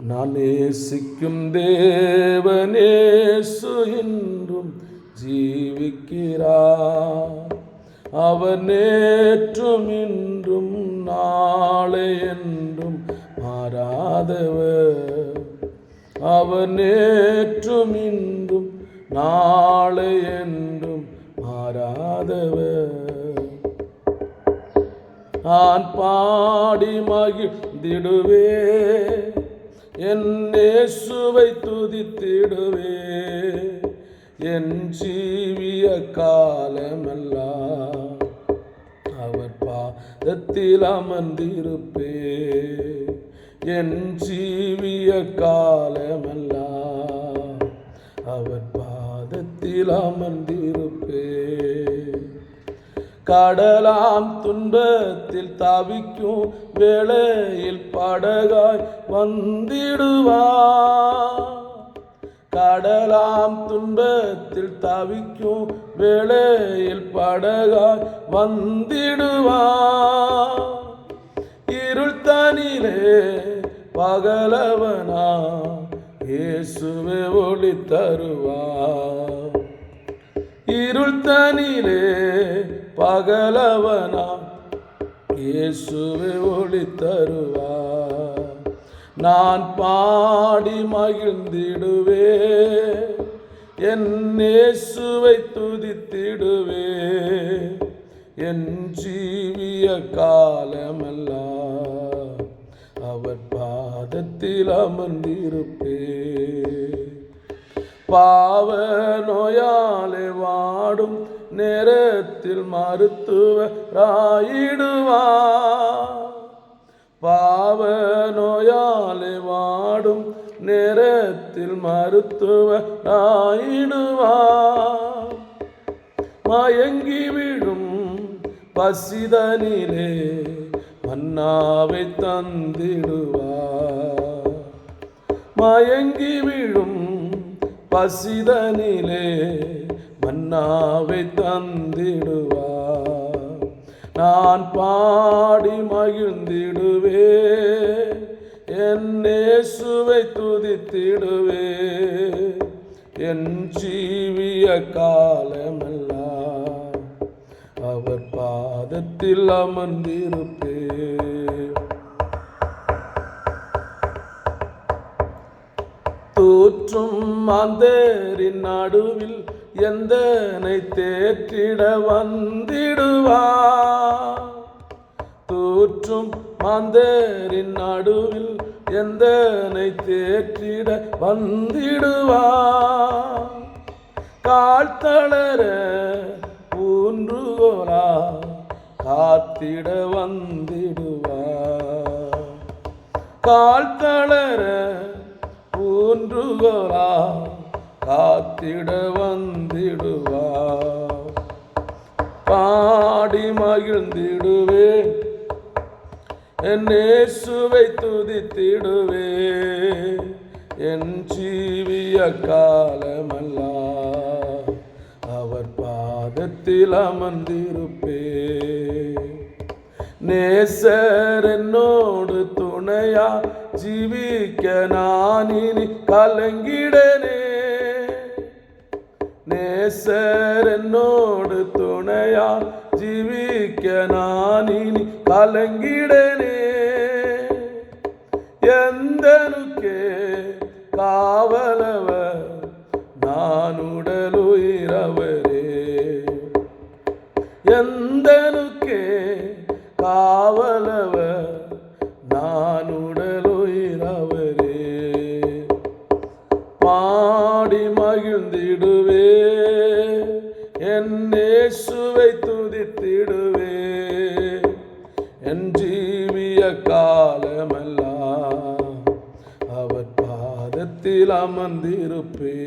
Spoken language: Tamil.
நான் நேசிக்கும் தேவனேசு என்றும் ஜீவிக்கிறார். அவர் நேற்றும் இன்றும் நாளை என்றும் மாறாதவர். அவர் நேற்றும் இன்றும் நாளை என்றும் மாறாதவர். நான் பாடி மகிழ்ந்திடுவேன். என் இயேசுவை துதித்திடுவே. என் ஜீவிய காலமெல்லாம் அவர் பாதத்தில் அமர்ந்திருப்பே என் ஜீவிய காலமெல்லாம் அவர் பாதத்தில் அமர்ந்திருப்பே கடலாம் துன்பத்தில் தவிக்கும் வேளையில் படகாய் வந்திடுவார். கடலாம் துன்பத்தில் தவிக்கும் வேளையில் படகாய் வந்திடுவார். இருள் தனிலே பகலவனா இயேசுவே ஒளி தருவார் இருள் தனிலே பகலவனா இயேசுவை ஒளி தருவா நான் பாடி மகிழ்ந்திடுவே என் இயேசுவை துதித்திடுவே என் ஜீவிய காலமெல்லாம் அவர் பாதத்தில் அமர்ந்திருப்பேன். பாவ நோயாலே வாடும் நேரத்தில் மருத்துவராயிடுவா பாவ நோயாலே வாடும் நேரத்தில் மருத்துவராயிடுவா மயங்கி விடும் பசிதனிலே மன்னாவை தந்திடுவா மயங்கி விழும் பசிதனிலே மன்னாவை தந்திடுவார். நான் பாடி மகிழ்ந்திடுவே என்னே சுவை துதித்திடுவே. என் ஜீவிய காலமெல்லாம் அவர் பாதத்தில் அமர்ந்திருப்பேன். தூற்றும் மாந்தேரின் நடுவில் எந்தனை தேற்றிட வந்திடுவார் தோற்றும் மாந்தேரின் நடுவில் எந்தனை தேற்றிட வந்திடுவார் கால் தளர ஊன்றுகோரா காத்திட வந்திடுவார் கால் தளர ஊன்றுகோரா காத்திட வந்திடுவா பாடி மகிழ்ந்திடுவே என்னே சுவை துதித்திடுவே என் ஜீவிய காலமல்லா அவர் பாதத்தில் அமர்ந்திருப்பே நேசர் என்னோடு துணையா ஜீவிக்க நான் இனி கலங்கிடனே நேசர் என்னோடு துணையா ஜீவிக்க நான் இனி கலங்கிடனே எந்தனுக்கே காவலவர் நான் உடலுயிரவரே எந்தனுக்கே காவலவர் பாடி மகிழ்ந்திடுவே. என் நேசுவை துதித்திடுவே. என் ஜீவிய காலமெல்லாம் அவர் பாதத்தில் அமர்ந்திருப்பே.